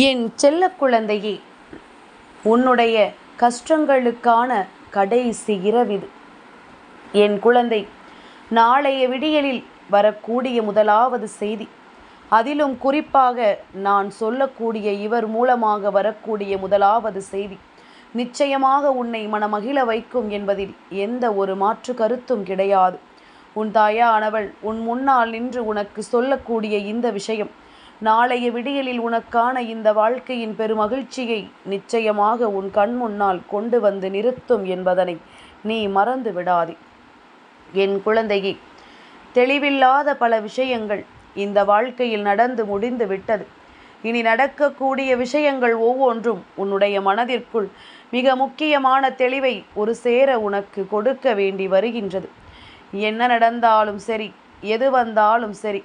என் செல்ல குழந்தையே உன்னுடைய கஷ்டங்களுக்கான கடைசி இரவிது என் குழந்தை நாளைய விடியலில் வரக்கூடிய முதலாவது செய்தி. அதிலும் குறிப்பாக நான் சொல்லக்கூடிய இவர் மூலமாக வரக்கூடிய முதலாவது செய்தி. நிச்சயமாக உன்னை மனமகிழ வைக்கும் என்பதில் எந்த ஒரு மாற்று கருத்தும் கிடையாது. உன் தாயானவள் உன் முன்னால் நின்று உனக்கு சொல்லக்கூடிய இந்த விஷயம் நாளைய விடியலில் உனக்கான இந்த வாழ்க்கையின் பெருமகிழ்ச்சியை நிச்சயமாக உன் கண் முன்னால் கொண்டு வந்து நிறுத்தும் என்பதனை நீ மறந்து விடாதே. என் குழந்தையே தெளிவில்லாத பல விஷயங்கள் இந்த வாழ்க்கையில் நடந்து முடிந்து விட்டது. இனி நடக்கக்கூடிய விஷயங்கள் ஒவ்வொன்றும் உன்னுடைய மனதிற்குள் மிக முக்கியமான தெளிவை ஒரு சேர உனக்கு கொடுக்க வேண்டி வருகின்றது. என்ன நடந்தாலும் சரி எது வந்தாலும் சரி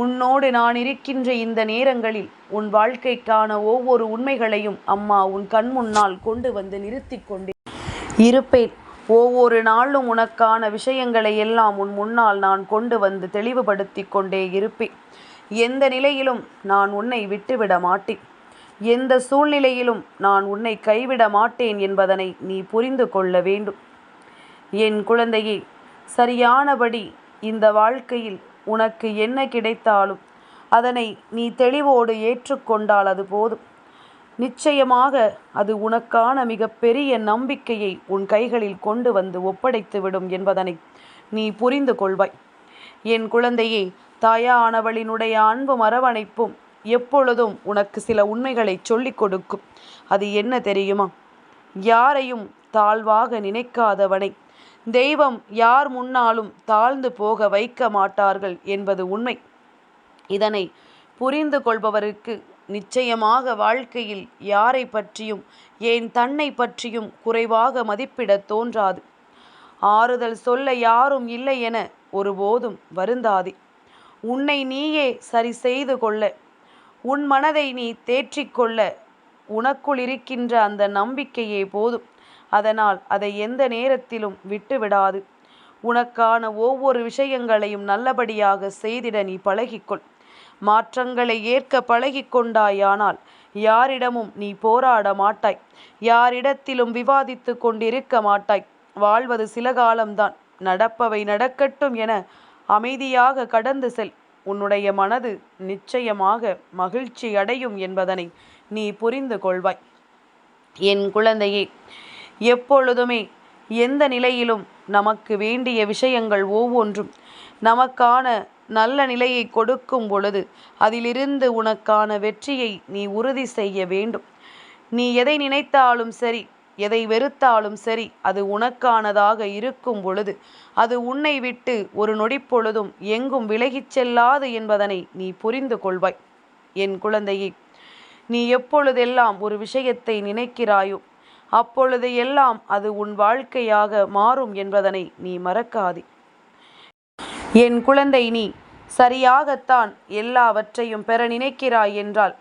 உன்னோடு நான் இருக்கின்ற இந்த நேரங்களில் உன் வாழ்க்கைக்கான ஒவ்வொரு உண்மைகளையும் அம்மா உன் கண் முன்னால் கொண்டு வந்து நிறுத்தி கொண்டேன் இருப்பேன். ஒவ்வொரு நாளும் உனக்கான விஷயங்களை எல்லாம் உன் முன்னால் நான் கொண்டு வந்து தெளிவுபடுத்தி கொண்டே இருப்பேன். எந்த நிலையிலும் நான் உன்னை விட்டுவிட மாட்டேன். எந்த சூழ்நிலையிலும் நான் உன்னை கைவிட மாட்டேன் என்பதனை நீ புரிந்து கொள்ள வேண்டும். என் குழந்தையே சரியானபடி இந்த வாழ்க்கையில் உனக்கு என்ன கிடைத்தாலும் அதனை நீ தெளிவோடு ஏற்றுக்கொண்டால் அது போதும். நிச்சயமாக அது உனக்கான மிகப்பெரிய நம்பிக்கையை உன் கைகளில் கொண்டு வந்து ஒப்படைத்துவிடும் என்பதனை நீ புரிந்து கொள்வாய். என் குழந்தையே தாயானவளினுடைய அன்பும் அரவணைப்பும் எப்பொழுதும் உனக்கு சில உண்மைகளை சொல்லிக் கொடுக்கும். அது என்ன தெரியுமா? யாரையும் தாழ்வாக நினைக்காதவனை தெய்வம் யார் முன்னாலும் தாழ்ந்து போக வைக்க மாட்டார்கள் என்பது உண்மை. இதனை புரிந்து கொள்பவருக்கு நிச்சயமாக வாழ்க்கையில் யாரை பற்றியும் ஏன் தன்னை பற்றியும் குறைவாக மதிப்பிடத் தோன்றாது. ஆறுதல் சொல்ல யாரும் இல்லை என ஒருபோதும் வருந்தாதே. உன்னை நீயே சரி செய்து கொள்ள உன் மனதை நீ தேற்றிக்கொள்ள உனக்குள் இருக்கின்ற அந்த நம்பிக்கையே போதும். அதனால் அதை எந்த நேரத்திலும் விட்டுவிடாது. உனக்கான ஒவ்வொரு விஷயங்களையும் நல்லபடியாக செய்திட நீ பழகிக்கொள். மாற்றங்களை ஏற்க பழகிக்கொண்டாயானால் யாரிடமும் நீ போராட மாட்டாய். யாரிடத்திலும் விவாதித்து கொண்டிருக்க மாட்டாய். வாழ்வது சில காலம்தான். நடப்பவை நடக்கட்டும் என அமைதியாக கடந்து செல். உன்னுடைய மனது நிச்சயமாக மகிழ்ச்சி அடையும் என்பதனை நீ புரிந்து கொள்வாய். என் குழந்தையே எப்பொழுதுமே எந்த நிலையிலும் நமக்கு வேண்டிய விஷயங்கள் ஒவ்வொன்றும் நமக்கான நல்ல நிலையை கொடுக்கும் பொழுது அதிலிருந்து உனக்கான வெற்றியை நீ உறுதி செய்ய வேண்டும். நீ எதை நினைத்தாலும் சரி எதை வெறுத்தாலும் சரி அது உனக்கானதாக இருக்கும் பொழுது அது உன்னை விட்டு ஒரு நொடிப்பொழுதும் எங்கும் விலகிச் செல்லாது என்பதனை நீ புரிந்து கொள்வாய். என் குழந்தையே நீ எப்பொழுதெல்லாம் ஒரு விஷயத்தை நினைக்கிறாயோ அப்பொழுது எல்லாம் அது உன் வாழ்க்கையாக மாறும் என்பதனை நீ மறக்காதே. என் குழந்தை நீ சரியாகத்தான் எல்லாவற்றையும் பெற நினைக்கிறாய் என்றால்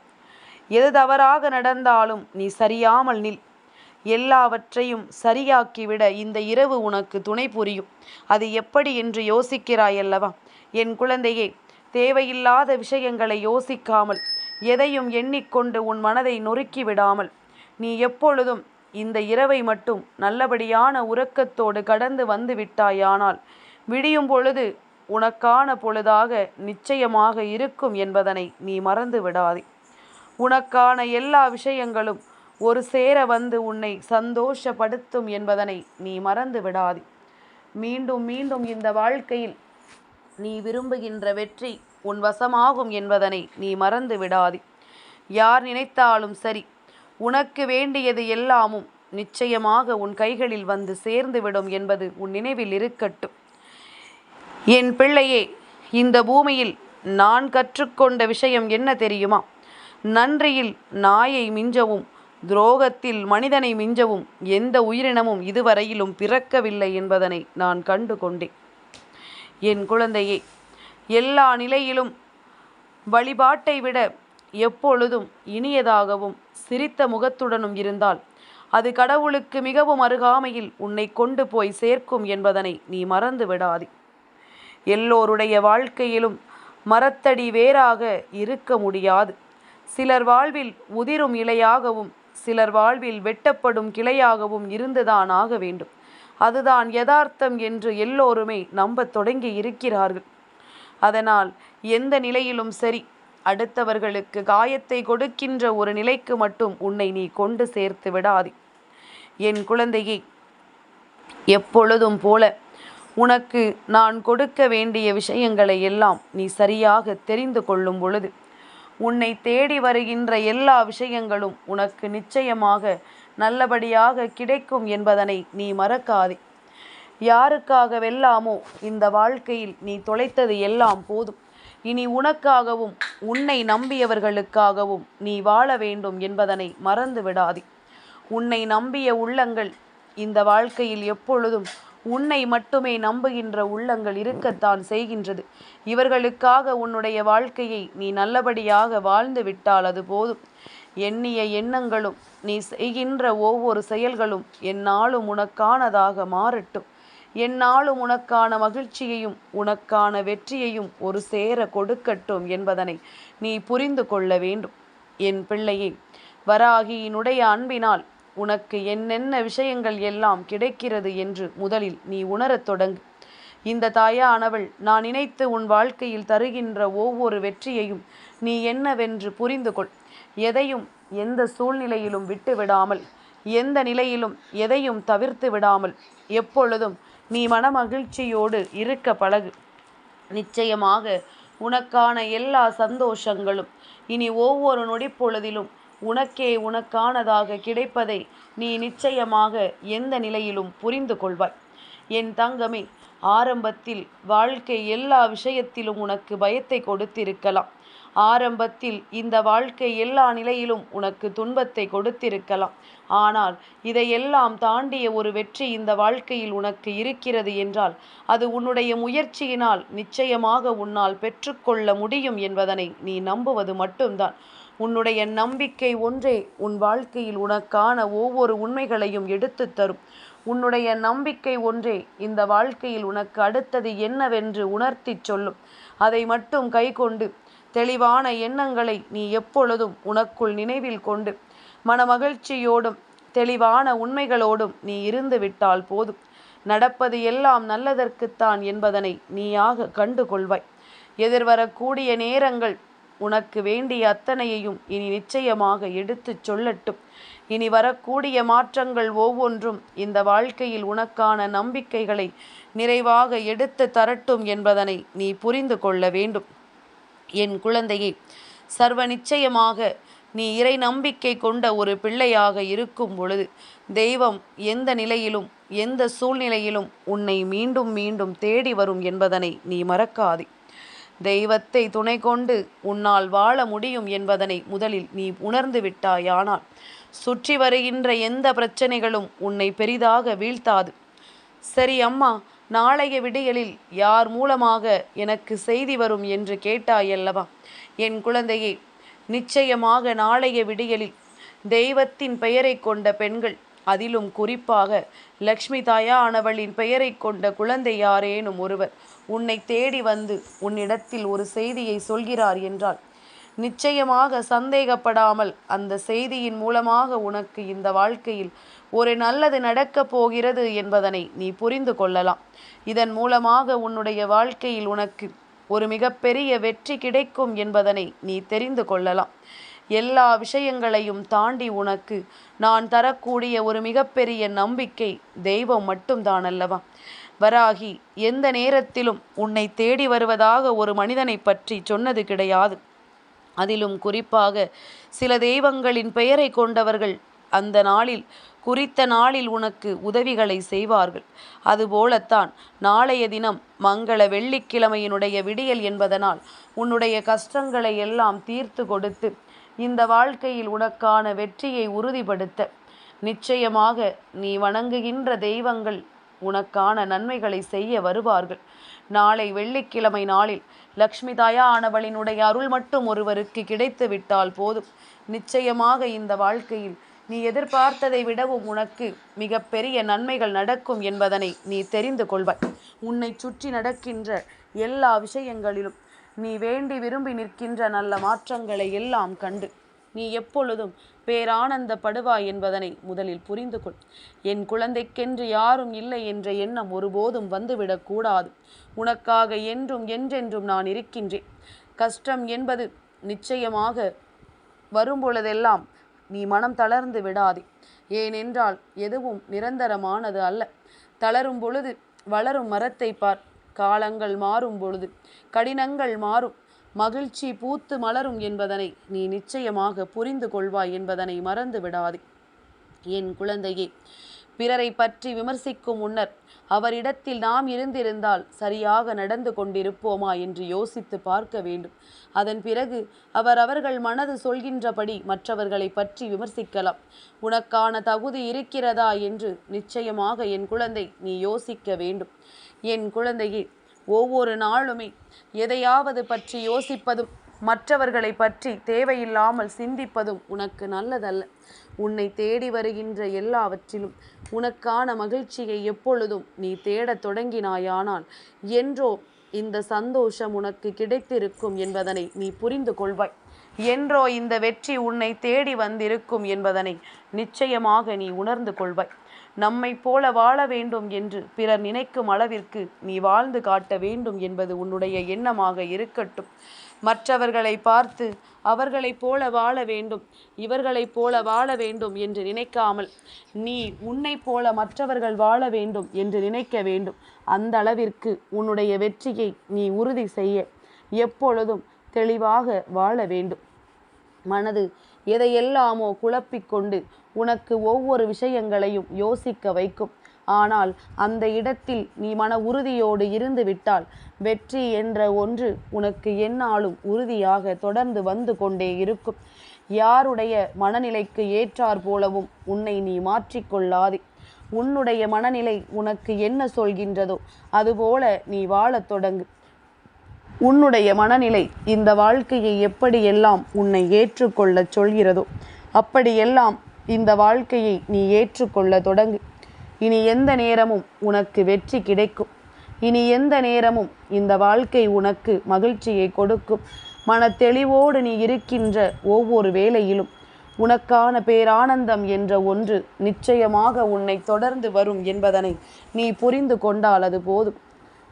எது தவறாக நடந்தாலும் நீ சரியாமல் நில். எல்லாவற்றையும் சரியாக்கிவிட இந்த இரவு உனக்கு துணை புரியும். அது எப்படி என்று யோசிக்கிறாய் அல்லவா? என் குழந்தையே தேவையில்லாத விஷயங்களை யோசிக்காமல் எதையும் எண்ணிக்கொண்டு உன் மனதை நொறுக்கி விடாமல் நீ எப்பொழுதும் இந்த இரவை மட்டும் நல்லபடியான உறக்கத்தோடு கடந்து வந்து விட்டாயானால் விடியும் பொழுது உனக்கான பொழுதாக நிச்சயமாக இருக்கும் என்பதனை நீ மறந்து விடாதே. உனக்கான எல்லா விஷயங்களும் ஒரு சேர வந்து உன்னை சந்தோஷப்படுத்தும் என்பதனை நீ மறந்து விடாதே. மீண்டும் மீண்டும் இந்த வாழ்க்கையில் நீ விரும்புகின்ற வெற்றி உன் வசமாகும் என்பதனை நீ மறந்து விடாதே. யார் நினைத்தாலும் சரி உனக்கு வேண்டியது எல்லாமும் நிச்சயமாக உன் கைகளில் வந்து சேர்ந்துவிடும் என்பது உன் நினைவில் இருக்கட்டும். என் பிள்ளையே இந்த பூமியில் நான் கற்றுக்கொண்ட விஷயம் என்ன தெரியுமா? நன்றியில் நாயை மிஞ்சவும் துரோகத்தில் மனிதனை மிஞ்சவும் எந்த உயிரினமும் இதுவரையிலும் பிறக்கவில்லை என்பதனை நான் கண்டு கொண்டேன் என் குழந்தையே எல்லா நிலையிலும் வழிபாட்டை விட எப்பொழுதும் இனியதாகவும் சிரித்த முகத்துடனும் இருந்தால் அது கடவுளுக்கு மிகவும் அருகாமையில் உன்னை கொண்டு போய் சேர்க்கும் என்பதனை நீ மறந்து விடாதே. எல்லோருடைய வாழ்க்கையிலும் மரத்தடி வேறாக இருக்க முடியாது. சிலர் வாழ்வில் உதிரும் இலையாகவும் சிலர் வாழ்வில் வெட்டப்படும் கிளையாகவும் இருந்துதான் ஆக வேண்டும். அதுதான் யதார்த்தம் என்று எல்லோருமே நம்பத் தொடங்கி இருக்கிறார்கள். அதனால் எந்த நிலையிலும் சரி அடுத்தவர்களுக்கு காயத்தை கொடுக்கின்ற ஒரு நிலைக்கு மட்டும் உன்னை நீ கொண்டு சேர்த்து விடாதே. என் குழந்தையே எப்பொழுதும் போல உனக்கு நான் கொடுக்க வேண்டிய விஷயங்களை எல்லாம் நீ சரியாக தெரிந்து கொள்ளும் பொழுது உன்னை தேடி வருகின்ற எல்லா விஷயங்களும் உனக்கு நிச்சயமாக நல்லபடியாக கிடைக்கும் என்பதனை நீ மறக்காதே. யாருக்காகவெல்லாமோ இந்த வாழ்க்கையில் நீ தொலைத்தது எல்லாம் போதும். இனி உனக்காகவும் உன்னை நம்பியவர்களுக்காகவும் நீ வாழ வேண்டும் என்பதனை மறந்து விடாதே. உன்னை நம்பிய உள்ளங்கள் இந்த வாழ்க்கையில் எப்பொழுதும் உன்னை மட்டுமே நம்புகின்ற உள்ளங்கள் இருக்கத்தான் செய்கின்றது. இவர்களுக்காக உன்னுடைய வாழ்க்கையை நீ நல்லபடியாக வாழ்ந்து விட்டால் அது போதும். எண்ணிய எண்ணங்களும் நீ செய்கின்ற ஒவ்வொரு செயல்களும் என்னாலும் உனக்கானதாக மாறட்டும். என்னாலும் உனக்கான மகிழ்ச்சியையும் உனக்கான வெற்றியையும் ஒரு சேர கொடுக்கட்டும் என்பதனை நீ புரிந்து கொள்ள வேண்டும். என் பிள்ளையே வராகியினுடைய அன்பினால் உனக்கு என்னென்ன விஷயங்கள் எல்லாம் கிடைக்கிறது என்று முதலில் நீ உணரத் தொடங்கு. இந்த தாயானவள் நான் நினைத்து உன் வாழ்க்கையில் தருகின்ற ஒவ்வொரு வெற்றியையும் நீ என்னவென்று புரிந்து கொள். எதையும் எந்த சூழ்நிலையிலும் விட்டு விடாமல் எந்த நிலையிலும் எதையும் தவிர்த்து விடாமல் எப்பொழுதும் நீ மனமகிழ்ச்சியோடு இருக்க பழகு. நிச்சயமாக உனக்கான எல்லா சந்தோஷங்களும் இனி ஒவ்வொரு நொடிப்பொழுதிலும் உனக்கே உனக்கானதாக கிடைப்பதை நீ நிச்சயமாக எந்த நிலையிலும் புரிந்து கொள்வாய். என் தங்கமே ஆரம்பத்தில் வாழ்க்கை எல்லா விஷயத்திலும் உனக்கு பயத்தை கொடுத்திருக்கலாம். ஆரம்பத்தில் இந்த வாழ்க்கை எல்லா நிலையிலும் உனக்கு துன்பத்தை கொடுத்திருக்கலாம். ஆனால் இதையெல்லாம் தாண்டிய ஒரு வெற்றி இந்த வாழ்க்கையில் உனக்கு இருக்கிறது என்றால் அது உன்னுடைய முயற்சியினால் நிச்சயமாக உன்னால் பெற்றுக்கொள்ள முடியும் என்பதனை நீ நம்புவது மட்டும்தான். உன்னுடைய நம்பிக்கை ஒன்றே உன் வாழ்க்கையில் உனக்கான ஒவ்வொரு உண்மைகளையும் எடுத்து தரும். உன்னுடைய நம்பிக்கை ஒன்றே இந்த வாழ்க்கையில் உனக்கு அடுத்தது என்னவென்று உணர்த்திச் சொல்லும். அதை மட்டும் கை கொண்டு தெளிவான எண்ணங்களை நீ எப்பொழுதும் உனக்குள் நினைவில் கொண்டு மனமகிழ்ச்சியோடும் தெளிவான உண்மைகளோடும் நீ இருந்து விட்டால் போதும். நடப்பது எல்லாம் நல்லதற்குத்தான் என்பதனை நீயாக கண்டு கொள்வாய். எதிர்வரக்கூடிய நேரங்கள் உனக்கு வேண்டிய அத்தனையையும் இனி நிச்சயமாக எடுத்துச் சொல்லட்டும். இனி வரக்கூடிய மாற்றங்கள் ஒவ்வொன்றும் இந்த வாழ்க்கையில் உனக்கான நம்பிக்கைகளை நிறைவாக எடுத்து தரட்டும் என்பதனை நீ புரிந்து கொள்ள வேண்டும். என் குழந்தையே சர்வ நிச்சயமாக நீ இறை நம்பிக்கை கொண்ட ஒரு பிள்ளையாக இருக்கும் பொழுது தெய்வம் எந்த நிலையிலும் எந்த சூழ்நிலையிலும் உன்னை மீண்டும் மீண்டும் தேடி வரும் என்பதனை நீ மறக்காதே. தெய்வத்தை துணை கொண்டு உன்னால் வாழ முடியும் என்பதனை முதலில் நீ உணர்ந்து விட்டாயானால் சுற்றி வருகின்ற எந்த பிரச்சனைகளும் உன்னை பெரிதாக வீழ்த்தாது. சரி அம்மா நாளைய விடியலில் யார் மூலமாக எனக்கு செய்தி வரும் என்று கேட்டாயல்லவா? என் குழந்தையே நிச்சயமாக நாளைய விடியலில் தெய்வத்தின் பெயரை கொண்ட பெண்கள் அதிலும் குறிப்பாக லக்ஷ்மி தாயானவளின் பெயரை கொண்ட குழந்தை யாரேனும் ஒருவர் உன்னை தேடி வந்து உன்னிடத்தில் ஒரு செய்தியை சொல்கிறார் என்றால் நிச்சயமாக சந்தேகப்படாமல் அந்த செய்தியின் மூலமாக உனக்கு இந்த வாழ்க்கையில் ஒரு நல்லது நடக்கப் போகிறது என்பதனை நீ புரிந்து கொள்ளலாம். இதன் மூலமாக உன்னுடைய வாழ்க்கையில் உனக்கு ஒரு மிகப்பெரிய வெற்றி கிடைக்கும் என்பதனை நீ தெரிந்து கொள்ளலாம். எல்லா விஷயங்களையும் தாண்டி உனக்கு நான் தரக்கூடிய ஒரு மிகப்பெரிய நம்பிக்கை தெய்வம் மட்டும்தான் அல்லவா வராகி எந்த நேரத்திலும் உன்னை தேடி வருவதாக ஒரு மனிதனை பற்றி சொன்னது கிடையாது. அதிலும் குறிப்பாக சில தெய்வங்களின் பெயரை கொண்டவர்கள் அந்த நாளில் குறித்த நாளில் உனக்கு உதவிகளை செய்வார்கள். அதுபோலத்தான் நாளைய தினம் மங்கள வெள்ளிக்கிழமையினுடைய விடியல் என்பதனால் உன்னுடைய கஷ்டங்களை எல்லாம் தீர்த்து கொடுத்து இந்த வாழ்க்கையில் உனக்கான வெற்றியை உறுதிப்படுத்த. நிச்சயமாக நீ வணங்குகின்ற தெய்வங்கள் உனக்கான நன்மைகளை செய்ய வருவார்கள். நாளை வெள்ளிக்கிழமை நாளில் லக்ஷ்மி தாயானவளினுடைய அருள் மட்டும் ஒருவருக்கு கிடைத்து விட்டால் போதும். நிச்சயமாக இந்த வாழ்க்கையில் நீ எதிர்பார்த்ததை விடவும் உனக்கு மிகப்பெரிய நன்மைகள் நடக்கும் என்பதனை நீ தெரிந்து கொள்வாய். உன்னை சுற்றி நடக்கின்ற எல்லா விஷயங்களிலும் நீ வேண்டி விரும்பி நிற்கின்ற நல்ல மாற்றங்களை எல்லாம் கண்டு நீ எப்பொழுதும் பேரானந்தப்படுவாய் என்பதனை முதலில் புரிந்து கொள் என் குழந்தைக்கென்று யாரும் இல்லை என்ற எண்ணம் ஒருபோதும் வந்துவிடக் கூடாது. உனக்காக என்றும் என்றென்றும் நான் இருக்கின்றேன். கஷ்டம் என்பது நிச்சயமாக வரும்பொழுதெல்லாம் நீ மனம் தளர்ந்து விடாதே. ஏனென்றால் எதுவும் நிரந்தரமானது அல்ல. தளரும் பொழுது வளரும் மரத்தை பார். காலங்கள் மாறும் பொழுது கடினங்கள் மாறும். மகிழ்ச்சி பூத்து மலரும் என்பதனை நீ நிச்சயமாக புரிந்து கொள்வாய் என்பதனை மறந்து விடாதே. என் குழந்தையே பிறரை பற்றி விமர்சிக்கும் முன்னர் அவரிடத்தில் நாம் இருந்திருந்தால் சரியாக நடந்து கொண்டிருப்போமா என்று யோசித்து பார்க்க வேண்டும். அதன் பிறகு அவர் அவர்கள் மனது சொல்கின்றபடி மற்றவர்களை பற்றி விமர்சிக்கலாம். உனக்கான தகுதி இருக்கிறதா என்று நிச்சயமாக என் குழந்தை நீ யோசிக்க வேண்டும். என் குழந்தையே ஒவ்வொரு நாளுமே எதையாவது பற்றி யோசிப்பதும் மற்றவர்களை பற்றி தேவையில்லாமல் சிந்திப்பதும் உனக்கு நல்லதல்ல. உன்னை தேடி வருகின்ற எல்லாவற்றிலும் உனக்கான மகிழ்ச்சியை எப்பொழுதும் நீ தேடத் தொடங்கினாயானால் என்றோ இந்த சந்தோஷம் உனக்கு கிடைத்திருக்கும் என்பதனை நீ புரிந்து கொள்வாய். என்றோ இந்த வெற்றி உன்னை தேடி வந்திருக்கும் என்பதனை நிச்சயமாக நீ உணர்ந்து கொள்வாய். நம்மை போல வாழ வேண்டும் என்று பிறர் நினைக்கும் அளவிற்கு நீ வாழ்ந்து காட்ட வேண்டும் என்பது உன்னுடைய எண்ணமாக இருக்கட்டும். மற்றவர்களை பார்த்து அவர்களைப் போல வாழ வேண்டும் இவர்களைப் போல வாழ வேண்டும் என்று நினைக்காமல் நீ உன்னைப் போல மற்றவர்கள் வாழ வேண்டும் என்று நினைக்க வேண்டும். அந்த அளவிற்கு உன்னுடைய வெற்றியை நீ உறுதி செய்ய எப்பொழுதும் தெளிவாக வாழ வேண்டும். மனது எதையெல்லாமோ குழப்பிக்கொண்டு உனக்கு ஒவ்வொரு விஷயங்களையும் யோசிக்க வைக்கும். ஆனால் அந்த இடத்தில் நீ மன உறுதியோடு இருந்து விட்டால் வெற்றி என்ற ஒன்று உனக்கு என்னாலும் உறுதியாக தொடர்ந்து வந்து கொண்டே இருக்கும். யாருடைய மனநிலைக்கு ஏற்றார் போலவும் உன்னை நீ மாற்றிக்கொள்ளாதே உன்னுடைய மனநிலை உனக்கு என்ன சொல்கின்றதோ அதுபோல நீ வாழத் தொடங்கு. உன்னுடைய மனநிலை இந்த வாழ்க்கையை எப்படியெல்லாம் உன்னை ஏற்றுக்கொள்ளச் சொல்கிறதோ அப்படியெல்லாம் இந்த வாழ்க்கையை நீ ஏற்றுக்கொள்ள தொடங்கு. இனி எந்த நேரமும் உனக்கு வெற்றி கிடைக்கும். இனி எந்த நேரமும் இந்த வாழ்க்கை உனக்கு மகிழ்ச்சியை கொடுக்கும். மன தெளிவோடு நீ இருக்கின்ற ஒவ்வொரு வேளையிலும் உனக்கான பேரானந்தம் என்ற ஒன்று நிச்சயமாக உன்னை தொடர்ந்து வரும் என்பதனை நீ புரிந்து கொண்டால் அது போதும்.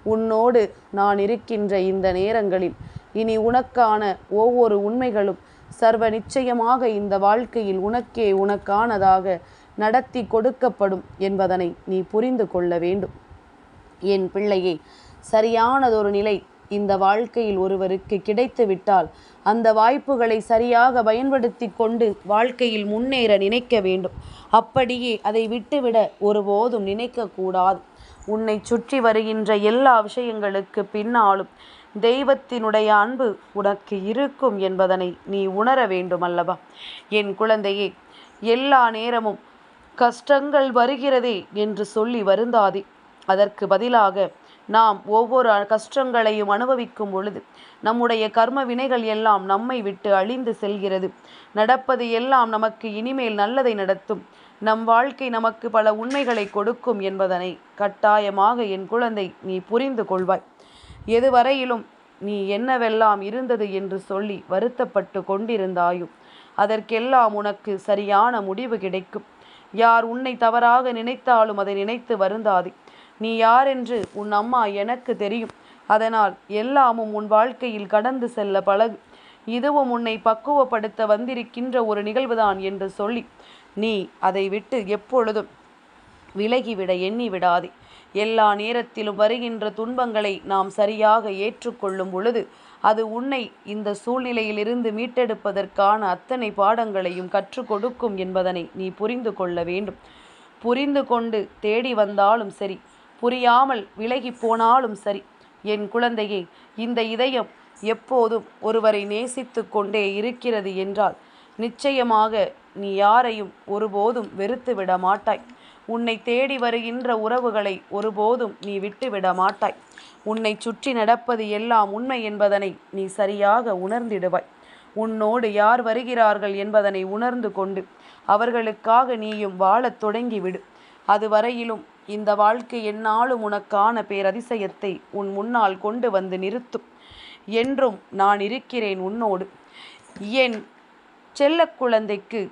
உன்னோடு நான் இருக்கின்ற இந்த நேரங்களில் இனி உனக்கான ஒவ்வொரு உண்மைகளும் சர்வ நிச்சயமாக இந்த வாழ்க்கையில் உனக்கே உனக்கானதாக நடத்தி கொடுக்கப்படும் என்பதனை நீ புரிந்து கொள்ள வேண்டும். என் பிள்ளையே சரியானதொரு நிலை இந்த வாழ்க்கையில் ஒருவருக்கு கிடைத்துவிட்டால் அந்த வாய்ப்புகளை சரியாக பயன்படுத்தி கொண்டு வாழ்க்கையில் முன்னேற நினைக்க வேண்டும். அப்படியே அதை விட்டுவிட ஒருபோதும் நினைக்கக்கூடாது. உன்னை சுற்றி வருகின்ற எல்லா விஷயங்களுக்கு பின்னாலும் தெய்வத்தினுடைய அன்பு உனக்கு இருக்கும் என்பதனை நீ உணர வேண்டும் அல்லவா என் குழந்தையே எல்லா நேரமும் கஷ்டங்கள் வருகிறதே என்று சொல்லி வருந்தாதே. அதற்கு பதிலாக நாம் ஒவ்வொரு கஷ்டங்களையும் அனுபவிக்கும் பொழுது நம்முடைய கர்ம வினைகள் எல்லாம் நம்மை விட்டு அழிந்து செல்கிறது. நடப்பது எல்லாம் நமக்கு இனிமேல் நல்லதை நடத்தும். நம் வாழ்க்கை நமக்கு பல உண்மைகளை கொடுக்கும் என்பதனை கட்டாயமாக என் குழந்தை நீ புரிந்து கொள்வாய். எதுவரையிலும் நீ என்னவெல்லாம் இருந்தது என்று சொல்லி வருத்தப்பட்டு கொண்டிருந்தாயும் அதற்கெல்லாம் உனக்கு சரியான முடிவு கிடைக்கும். யார் உன்னை தவறாக நினைத்தாலும் அதை நினைத்து வருந்தாதே. நீ யார் என்று உன் அம்மா எனக்கு தெரியும். அதனால் எல்லாமும் உன் வாழ்க்கையில் கடந்து செல்ல பழகு. இதுவும் உன்னை பக்குவப்படுத்த வந்திருக்கின்ற ஒரு நிகழ்வுதான் என்று சொல்லி நீ அதை விட்டு எப்பொழுதும் விலகிவிட எண்ணி விடாதே எல்லா நேரத்திலும் வருகின்ற துன்பங்களை நாம் சரியாக ஏற்றுக்கொள்ளும் பொழுது அது உன்னை இந்த சூழ்நிலையிலிருந்து மீட்டெடுப்பதற்கான அத்தனை பாடங்களையும் கற்றுக் கொடுக்கும் என்பதனை நீ புரிந்து கொள்ள வேண்டும். புரிந்து கொண்டு தேடி வந்தாலும் சரி புரியாமல் விலகி போனாலும் சரி என் குழந்தையே இந்த இதயம் எப்போதும் ஒருவரை நேசித்து கொண்டே இருக்கிறது என்றால் நிச்சயமாக நீ யாரையும் ஒருபோதும் வெறுத்து விட மாட்டாய். உன்னை தேடி வருகின்ற உறவுகளை ஒருபோதும் நீ விட்டுவிட மாட்டாய். உன்னை சுற்றி நடப்பது எல்லாம் உண்மை என்பதனை நீ சரியாக உணர்ந்திடுவாய். உன்னோடு யார் வருகிறார்கள் என்பதனை உணர்ந்து கொண்டு அவர்களுக்காக நீயும் வாழத் தொடங்கிவிடு. அதுவரையிலும் இந்த வாழ்க்கை என்னாலும் உனக்கான பேரதிசயத்தை உன் முன்னால் கொண்டு வந்து நிறுத்தும். என்றும் நான் இருக்கிறேன் உன்னோடு. என் செல்ல குழந்தைக்கு